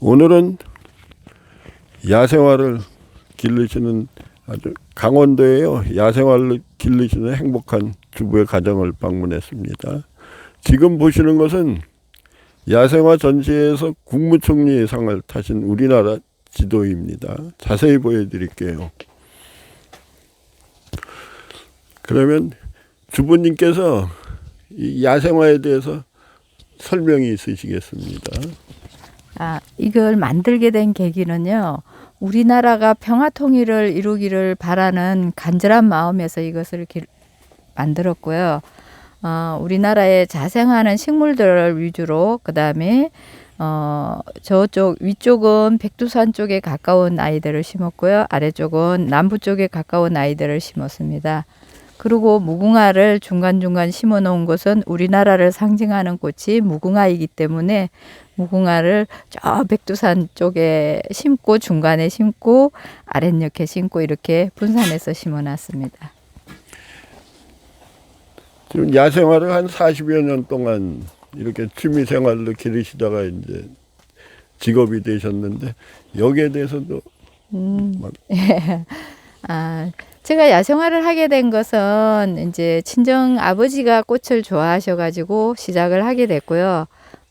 오늘은 야생화를 기르시는 아주 강원도에요. 야생화를 기르시는 행복한 주부의 가정을 방문했습니다. 지금 보시는 것은 야생화 전시회에서 국무총리 상을 타신 우리나라 지도입니다. 자세히 보여드릴게요. 그러면 주부님께서 이 야생화에 대해서 설명이 있으시겠습니다. 아, 이걸 만들게 된 계기는요. 우리나라가 평화 통일을 이루기를 바라는 간절한 마음에서 이것을 기, 만들었고요. 어, 우리나라에 자생하는 식물들을 위주로 그다음에 어, 저쪽 위쪽은 백두산 쪽에 가까운 아이들을 심었고요. 아래쪽은 남부 쪽에 가까운 아이들을 심었습니다. 그리고 무궁화를 중간중간 심어 놓은 것은 우리나라를 상징하는 꽃이 무궁화이기 때문에 무궁화를 저 백두산 쪽에 심고 중간에 심고 아랫옆에 심고 이렇게 분산해서 심어 놨습니다. 지금 야생화를 한 40여 년 동안 이렇게 취미 생활로 기르시다가 이제 직업이 되셨는데 여기에 대해서도 음. 막- 아, 제가 야생화를 하게 된 것은 이제 친정 아버지가 꽃을 좋아하셔가지고 시작을 하게 됐고요.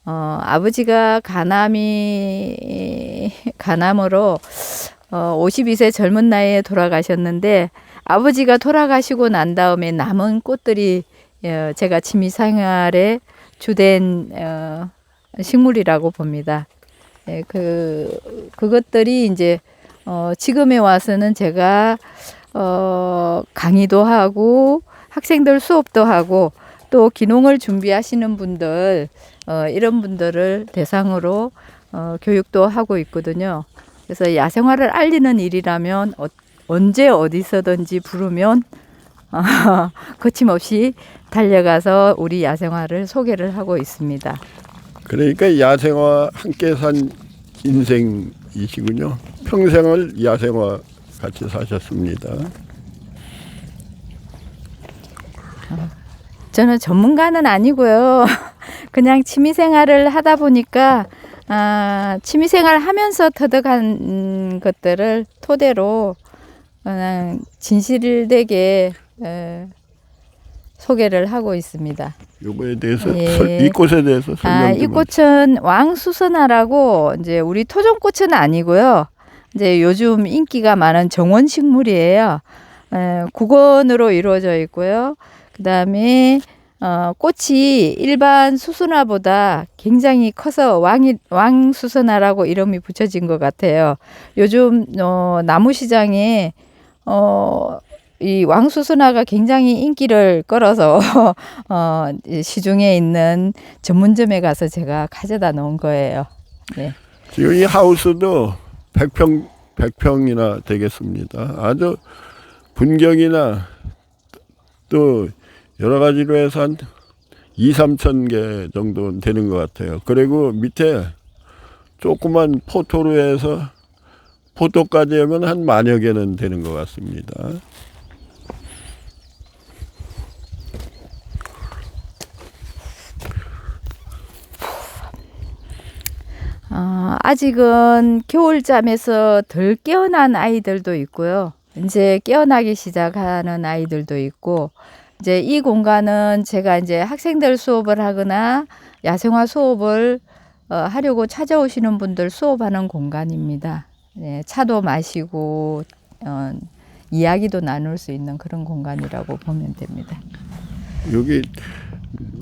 어, 아버지가 가남이 가남으로 어, 52세 젊은 나이에 돌아가셨는데 아버지가 돌아가시고 난 다음에 남은 꽃들이 어, 제가 취미 생활의 주된 어, 식물이라고 봅니다. 예, 그 그것들이 이제 어, 지금에 와서는 제가 어, 강의도 하고 학생들 수업도 하고 또 기농을 준비하시는 분들 어, 이런 분들을 대상으로 어, 교육도 하고 있거든요. 그래서 야생화를 알리는 일이라면 어, 언제 어디서든지 부르면 어, 거침없이 달려가서 우리 야생화를 소개를 하고 있습니다. 그러니까 야생화 함께 산 인생이시군요. 평생을 야생화 같이 사셨습니다. 저는 전문가는 아니고요. 그냥 취미 생활을 하다 보니까 아, 취미 생활 하면서 터득한 것들을 토대로 그냥 진실되게 에, 소개를 하고 있습니다. 요거에 대해서 예. 설- 이 꽃에 대해서 설명 아, 좀이 꽃은 왕수선화라고 이제 우리 토종꽃은 아니고요. 이제 요즘 인기가 많은 정원 식물이에요. 에, 국원으로 이루어져 있고요. 그 다음에 어, 꽃이 일반 수선화보다 굉장히 커서 왕이 왕수선화라고 이름이 붙여진 것 같아요. 요즘 어, 나무 시장에 어, 이 왕수선화가 굉장히 인기를 끌어서 어, 이 시중에 있는 전문점에 가서 제가 가져다 놓은 거예요. 네. 지금 이 하우스도 100평 100평이나 되겠습니다. 아주 분경이나 또 여러 가지로 해서 한 2, 3천 개 정도 되는 것 같아요. 그리고 밑에 조그만 포토로 해서 포토까지 하면 한 만여 개는 되는 것 같습니다. 어, 아직은 겨울잠에서 덜 깨어난 아이들도 있고요. 이제 깨어나기 시작하는 아이들도 있고, 이제 이 공간은 제가 이제 학생들 수업을 하거나 야생화 수업을 어, 하려고 찾아오시는 분들 수업하는 공간입니다. 네, 차도 마시고 어, 이야기도 나눌 수 있는 그런 공간이라고 보면 됩니다. 여기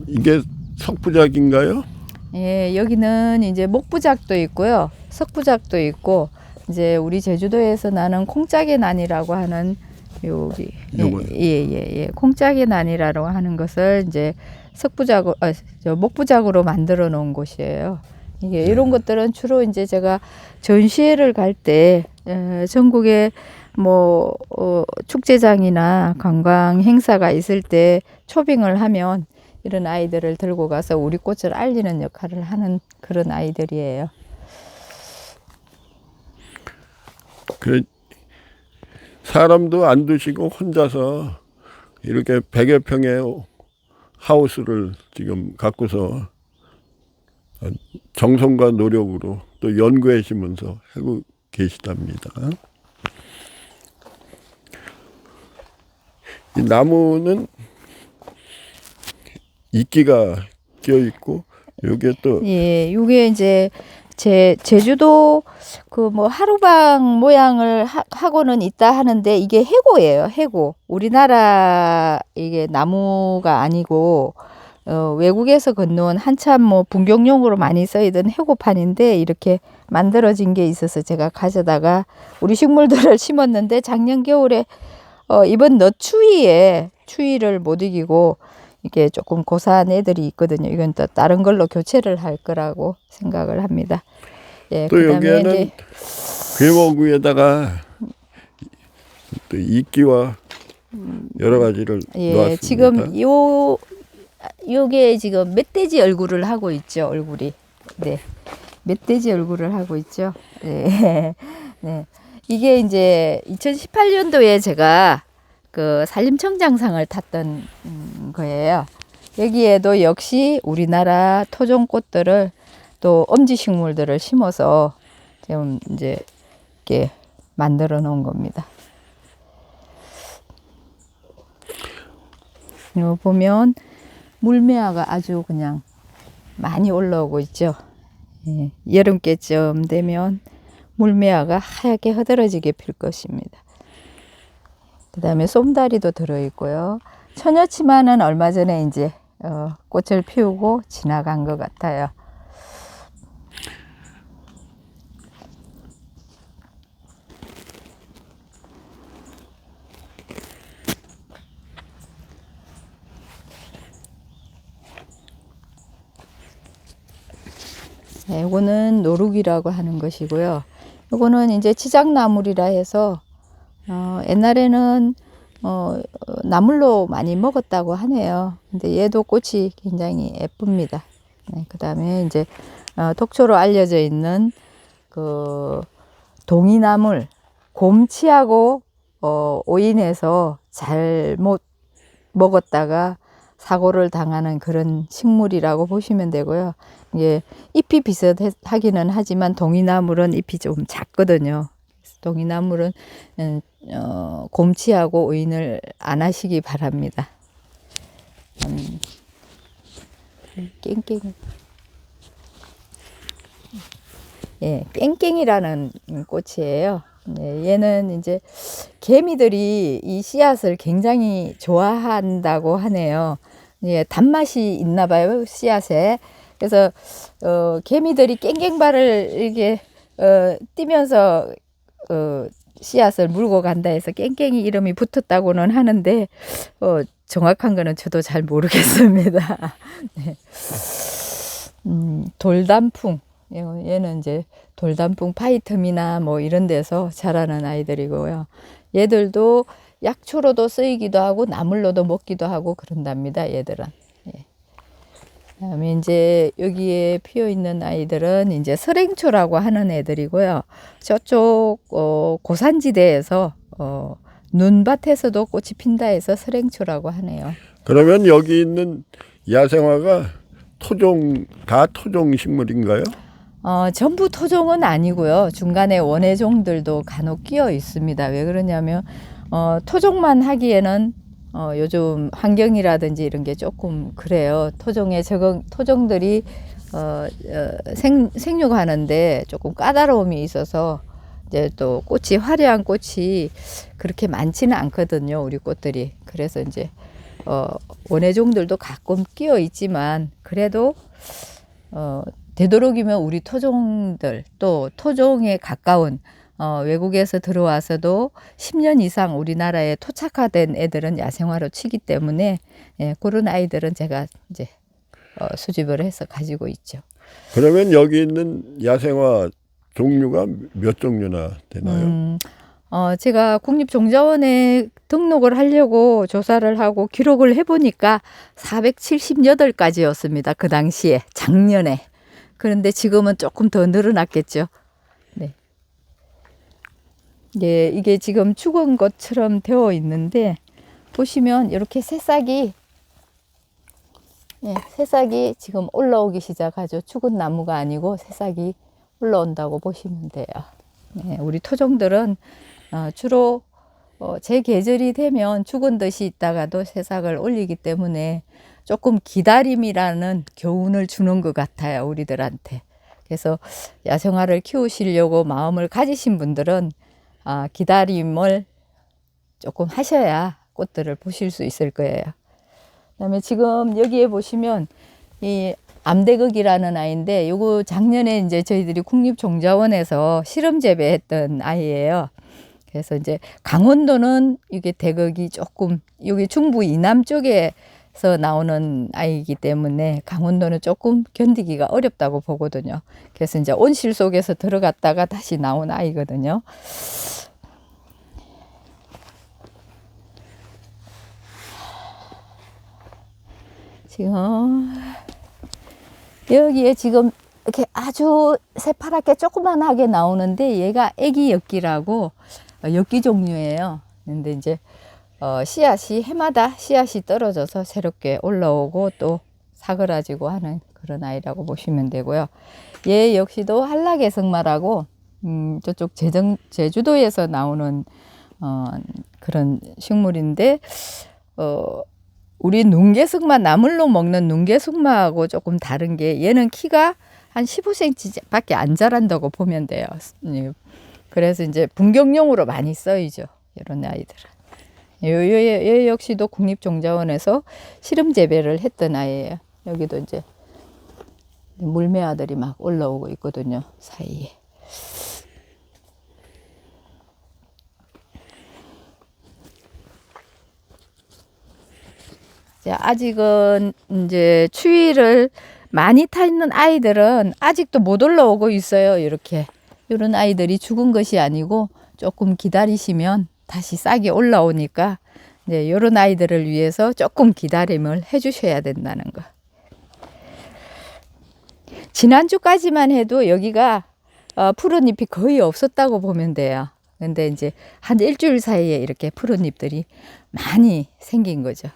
이게 석부작인가요? 예, 여기는 이제 목부작도 있고요. 석부작도 있고 이제 우리 제주도에서 나는 콩짝의 난이라고 하는 여기? 예예예 예, 콩짝의 난이라고 하는 것을 이제 석부작으로 아, 저 목부작으로 만들어 놓은 곳이에요. 이게 이런 것들은 주로 이제 제가 전시회를 갈 때 전국에 뭐 어, 축제장이나 관광 행사가 있을 때 초빙을 하면 이런 아이들을 들고 가서 우리 꽃을 알리는 역할을 하는 그런 아이들이에요. 그 사람도 안 두시고 혼자서 이렇게 100여 평의 하우스를 지금 갖고서 정성과 노력으로 또 연구하시면서 하고 계시답니다. 이 나무는 이끼가 끼어 있고 요게 또 예, 이게 이제 제 제주도 그 뭐 하루방 모양을 하, 하고는 있다 하는데 이게 해고예요. 해고. 우리나라 이게 나무가 아니고 어, 외국에서 건너온 한참 뭐 분경용으로 많이 쓰이던 해고판인데 이렇게 만들어진 게 있어서 제가 가져다가 우리 식물들을 심었는데 작년 겨울에 어, 이번 늦 추위에 추위를 못 이기고 이게 조금 고사한 애들이 있거든요. 이건 또 다른 걸로 교체를 할 거라고 생각을 합니다. 예, 또 여기에는 괴목 위에다가 또 이끼와 여러 가지를 예, 놓았습니다. 지금 요 요게 지금 멧돼지 얼굴을 하고 있죠. 얼굴이. 네. 멧돼지 얼굴을 하고 있죠. 네. 네. 이게 이제 2018년도에 제가 그 산림청장상을 탔던 음, 거예요. 여기에도 역시 우리나라 토종꽃들을 또 엄지식물들을 심어서 지금 이제 이렇게 만들어 놓은 겁니다. 요 보면 물매화가 아주 그냥 많이 올라오고 있죠. 예, 여름께쯤 되면 물매화가 하얗게 흐드러지게 필 것입니다. 그 다음에 쏨다리도 들어있고요. 처녀치마는 얼마 전에 이제 어, 꽃을 피우고 지나간 것 같아요. 네, 이거는 노룩이라고 하는 것이고요. 이거는 이제 치장나물이라 해서 어, 옛날에는 어, 어, 나물로 많이 먹었다고 하네요. 근데 얘도 꽃이 굉장히 예쁩니다. 네, 그 다음에 이제 어, 독초로 알려져 있는 그 동이나물 곰치하고 어, 오인해서 잘못 먹었다가 사고를 당하는 그런 식물이라고 보시면 되고요. 이게 잎이 비슷하기는 하지만 동이나물은 잎이 좀 작거든요. 동이나물은 음, 어, 곰치하고 오인을 안 하시기 바랍니다. 음, 깽깽이. 예, 깽깽이라는 꽃이에요. 네, 얘는 이제 개미들이 이 씨앗을 굉장히 좋아한다고 하네요. 예, 단맛이 있나 봐요, 씨앗에. 그래서 어, 개미들이 깽깽발을 이렇게 어, 뛰면서 어, 씨앗을 물고 간다 해서 깽깽이 이름이 붙었다고는 하는데 어, 정확한 거는 저도 잘 모르겠습니다. 네. 음, 돌단풍 얘- 얘는 이제 돌단풍 파이텀이나 뭐 이런 데서 자라는 아이들이고요. 얘들도 약초로도 쓰이기도 하고 나물로도 먹기도 하고 그런답니다. 얘들은. 예. 그다음에 이제 여기에 피어 있는 아이들은 이제 설행초라고 하는 애들이고요. 저쪽 어, 고산지대에서 어, 눈밭에서도 꽃이 핀다 해서 설행초라고 하네요. 그러면 여기 있는 야생화가 토종 다 토종 식물인가요? 어, 전부 토종은 아니고요. 중간에 원해종들도 간혹 끼어 있습니다. 왜 그러냐면 어, 토종만 하기에는 어, 요즘 환경이라든지 이런 게 조금 그래요. 토종에 적응 토종들이 어, 어, 생, 생육하는데 조금 까다로움이 있어서 이제 또 꽃이 화려한 꽃이 그렇게 많지는 않거든요. 우리 꽃들이. 그래서 이제 어, 원해종들도 가끔 끼어 있지만 그래도 어, 되도록이면 우리 토종들 또 토종에 가까운 어, 외국에서 들어와서도 10년 이상 우리나라에 토착화된 애들은 야생화로 치기 때문에 예, 그런 아이들은 제가 이제 어, 수집을 해서 가지고 있죠. 그러면 여기 있는 야생화 종류가 몇 종류나 되나요? 음, 어, 제가 국립종자원에 등록을 하려고 조사를 하고 기록을 해보니까 478가지였습니다. 그 당시에, 작년에. 그런데 지금은 조금 더 늘어났겠죠. 네. 예, 이게 지금 죽은 것처럼 되어 있는데, 보시면 이렇게 새싹이, 예, 새싹이 지금 올라오기 시작하죠. 죽은 나무가 아니고 새싹이 올라온다고 보시면 돼요. 네, 우리 토종들은 어, 주로 어, 제 계절이 되면 죽은 듯이 있다가도 새싹을 올리기 때문에 조금 기다림이라는 교훈을 주는 것 같아요, 우리들한테. 그래서 야생화를 키우시려고 마음을 가지신 분들은 아, 기다림을 조금 하셔야 꽃들을 보실 수 있을 거예요. 그다음에 지금 여기에 보시면 이 암대극이라는 아이인데 요거 작년에 이제 저희들이 국립종자원에서 실험 재배했던 아이예요. 그래서 이제 강원도는 이게 대극이 조금 여기 중부 이남 쪽에 서 나오는 아이이기 때문에 강원도는 조금 견디기가 어렵다고 보거든요. 그래서 이제 온실 속에서 들어갔다가 다시 나온 아이거든요. 지금 여기에 지금 이렇게 아주 새파랗게 조그만하게 나오는데 얘가 애기 엽기라고 어, 엽기 종류예요. 근데 이제 어, 씨앗이 해마다 씨앗이 떨어져서 새롭게 올라오고 또 사그라지고 하는 그런 아이라고 보시면 되고요. 얘 역시도 한라개성마라고 음, 저쪽 제정, 제주도에서 나오는 어, 그런 식물인데 어, 우리 눈개숙마 나물로 먹는 눈개숙마하고 조금 다른 게 얘는 키가 한 15cm밖에 안 자란다고 보면 돼요. 예. 그래서 이제 분경용으로 많이 쓰이죠. 이런 아이들은. 요, 요, 요 역시도 국립종자원에서 실험 재배를 했던 아이예요. 여기도 이제 물매 아들이 막 올라오고 있거든요. 사이에. 아직은 이제 추위를 많이 타 있는 아이들은 아직도 못 올라오고 있어요. 이렇게 이런 아이들이 죽은 것이 아니고 조금 기다리시면 다시 싹이 올라오니까 이제 이런 아이들을 위해서 조금 기다림을 해 주셔야 된다는 거. 지난주까지만 해도 여기가 어, 푸른 잎이 거의 없었다고 보면 돼요. 근데 이제 한 일주일 사이에 이렇게 푸른 잎들이 많이 생긴 거죠.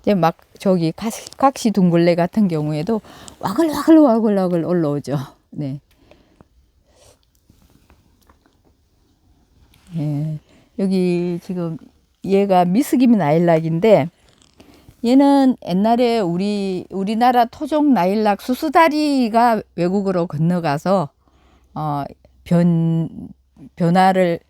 이제 막 저기 각시 둥글레 같은 경우에도 와글와글 와글와글 올라오죠. 네. 예. 여기 지금 얘가 미스김 나일락인데 얘는 옛날에 우리 우리나라 토종 나일락 수수다리가 외국으로 건너가서 어, 변 변화를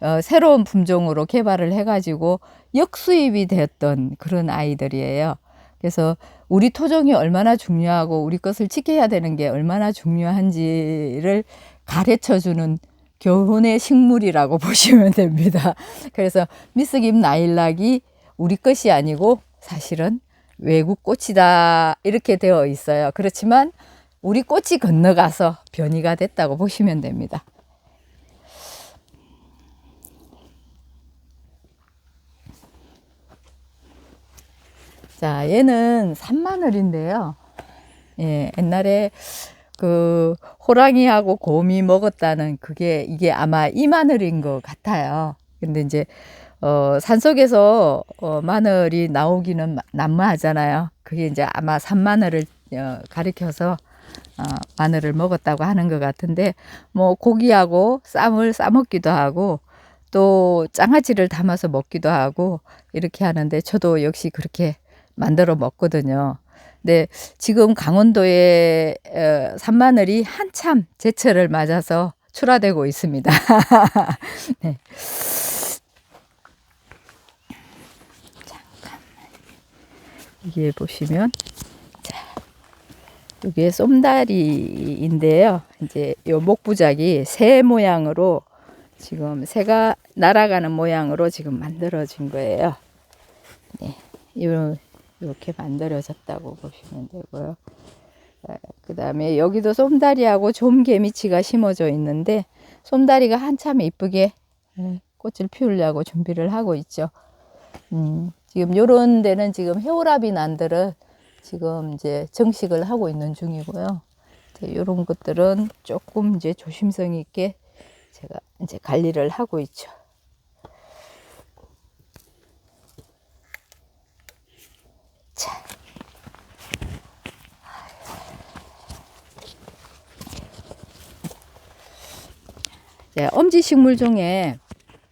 어, 새로운 품종으로 개발을 해가지고 역수입이 되었던 그런 아이들이에요. 그래서 우리 토종이 얼마나 중요하고 우리 것을 지켜야 되는 게 얼마나 중요한지를 가르쳐 주는 교훈의 식물이라고 보시면 됩니다. 그래서 미스김 나일락이 우리 것이 아니고 사실은 외국 꽃이다 이렇게 되어 있어요. 그렇지만 우리 꽃이 건너가서 변이가 됐다고 보시면 됩니다. 자, 얘는 산마늘인데요. 예, 옛날에 그 호랑이하고 곰이 먹었다는 그게 이게 아마 이 마늘인 것 같아요. 근데 이제 어, 산속에서 어, 마늘이 나오기는 마- 난무하잖아요. 그게 이제 아마 산마늘을 어, 가리켜서 어, 마늘을 먹었다고 하는 것 같은데 뭐 고기하고 쌈을 싸 먹기도 하고 또 장아찌를 담아서 먹기도 하고 이렇게 하는데 저도 역시 그렇게 만들어 먹거든요. 근데 지금 강원도에 어, 산마늘이 한참 제철을 맞아서 출하되고 있습니다. 네. 잠깐만. 보시면 자, 이게 쏨다리인데요. 이제 요 목부작이 새 모양으로 지금 새가 날아가는 모양으로 지금 만들어진 거예요. 네. 요 이렇게 만들어졌다고 보시면 되고요. 그 다음에 여기도 쏨다리하고 좀개미치가 심어져 있는데 쏨다리가 한참 이쁘게 예, 꽃을 피우려고 준비를 하고 있죠. 음, 지금 요런 데는 지금 해오라비 난들을 지금 이제 정식을 하고 있는 중이고요. 이런 것들은 조금 이제 조심성 있게 제가 이제 관리를 하고 있죠. 네, 엄지 식물 중에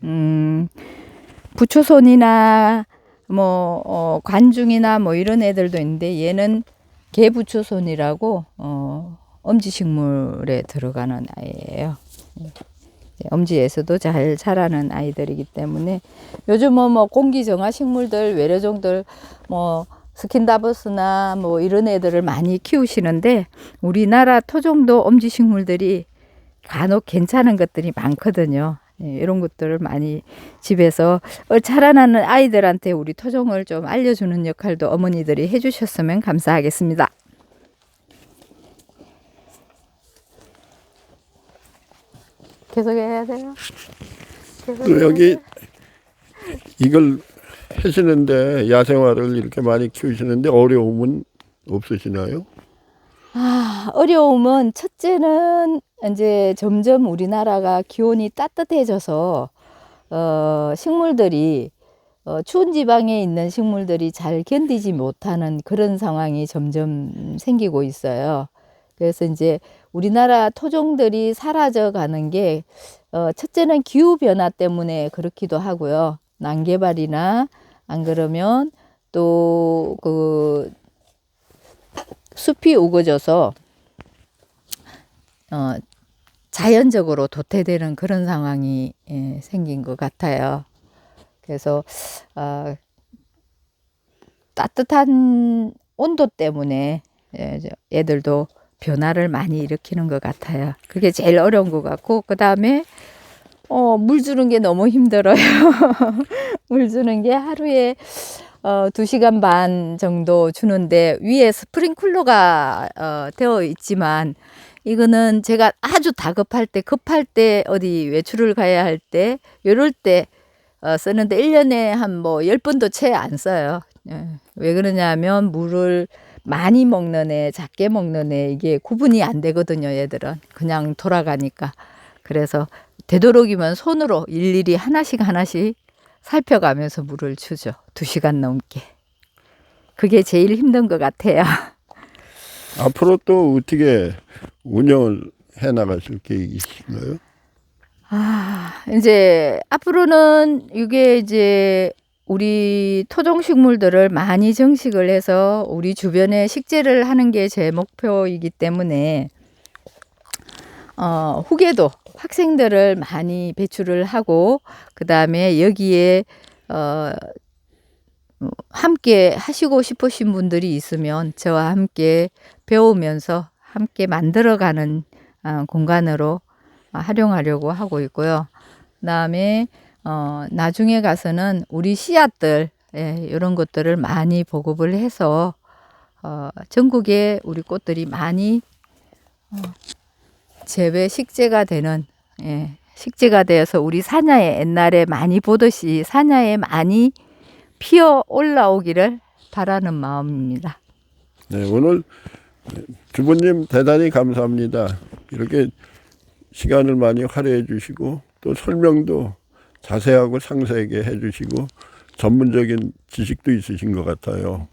음, 부초손이나 뭐 어, 관중이나 뭐 이런 애들도 있는데 얘는 개부초손이라고 어, 엄지 식물에 들어가는 아이예요. 네, 엄지에서도 잘 자라는 아이들이기 때문에 요즘은 뭐 공기 정화 식물들 외래종들 뭐 스킨다버스나 뭐 이런 애들을 많이 키우시는데 우리나라 토종도 엄지 식물들이 간혹 괜찮은 것들이 많거든요. 예, 이런 것들을 많이 집에서 어, 자라나는 아이들한테 우리 토종을 좀 알려주는 역할도 어머니들이 해주셨으면 감사하겠습니다. 계속 해야 돼요. 계속 또 해야 여기? 이걸 하시는데 야생화를 이렇게 많이 키우시는데 어려움은 없으시나요? 아, 어려움은 첫째는 이제 점점 우리나라가 기온이 따뜻해져서 어, 식물들이 어, 추운 지방에 있는 식물들이 잘 견디지 못하는 그런 상황이 점점 생기고 있어요. 그래서 이제 우리나라 토종들이 사라져 가는 게 어, 첫째는 기후 변화 때문에 그렇기도 하고요. 난개발이나 안 그러면 또 그 숲이 우거져서 어, 자연적으로 도태되는 그런 상황이 예, 생긴 것 같아요. 그래서 어, 따뜻한 온도 때문에 예, 저 애들도 변화를 많이 일으키는 것 같아요. 그게 제일 어려운 것 같고 그 다음에 어, 물 주는 게 너무 힘들어요. 물 주는 게 하루에 어, 2시간 반 정도 주는데 위에 스프링쿨러가 어, 되어 있지만 이거는 제가 아주 다급할 때 급할 때 어디 외출을 가야 할때 이럴 때 어, 쓰는데 1년에 한 뭐 10번도 채 안 써요. 예. 왜 그러냐면 물을 많이 먹는 애, 작게 먹는 애 이게 구분이 안 되거든요, 얘들은. 그냥 돌아가니까. 그래서 되도록이면 손으로 일일이 하나씩 하나씩 살펴가면서 물을 주죠. 두 시간 넘게. 그게 제일 힘든 것 같아요. 앞으로 또 어떻게 운영을 해 나가실 계획이신가요? 아, 이제 앞으로는 이게 이제 우리 토종 식물들을 많이 정식을 해서 우리 주변에 식재를 하는 게 제 목표이기 때문에 어, 후계도 학생들을 많이 배출을 하고 그다음에 여기에 어, 어, 함께 하시고 싶으신 분들이 있으면 저와 함께 배우면서 함께 만들어가는 어, 공간으로 어, 활용하려고 하고 있고요. 그 다음에 어, 나중에 가서는 우리 씨앗들 예, 이런 것들을 많이 보급을 해서 어, 전국에 우리 꽃들이 많이 어, 재배 식재가 되는 예, 식재가 되어서 우리 사냐에 옛날에 많이 보듯이 사냐에 많이 피어 올라오기를 바라는 마음입니다. 네, 오늘 주부님 대단히 감사합니다. 이렇게 시간을 많이 할애해 주시고 또 설명도 자세하고 상세하게 해 주시고 전문적인 지식도 있으신 것 같아요.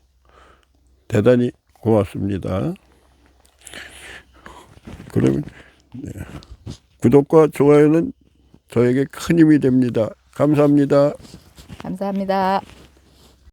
대단히 고맙습니다. 그러면 네. 구독과 좋아요는 저에게 큰 힘이 됩니다. 감사합니다. 감사합니다.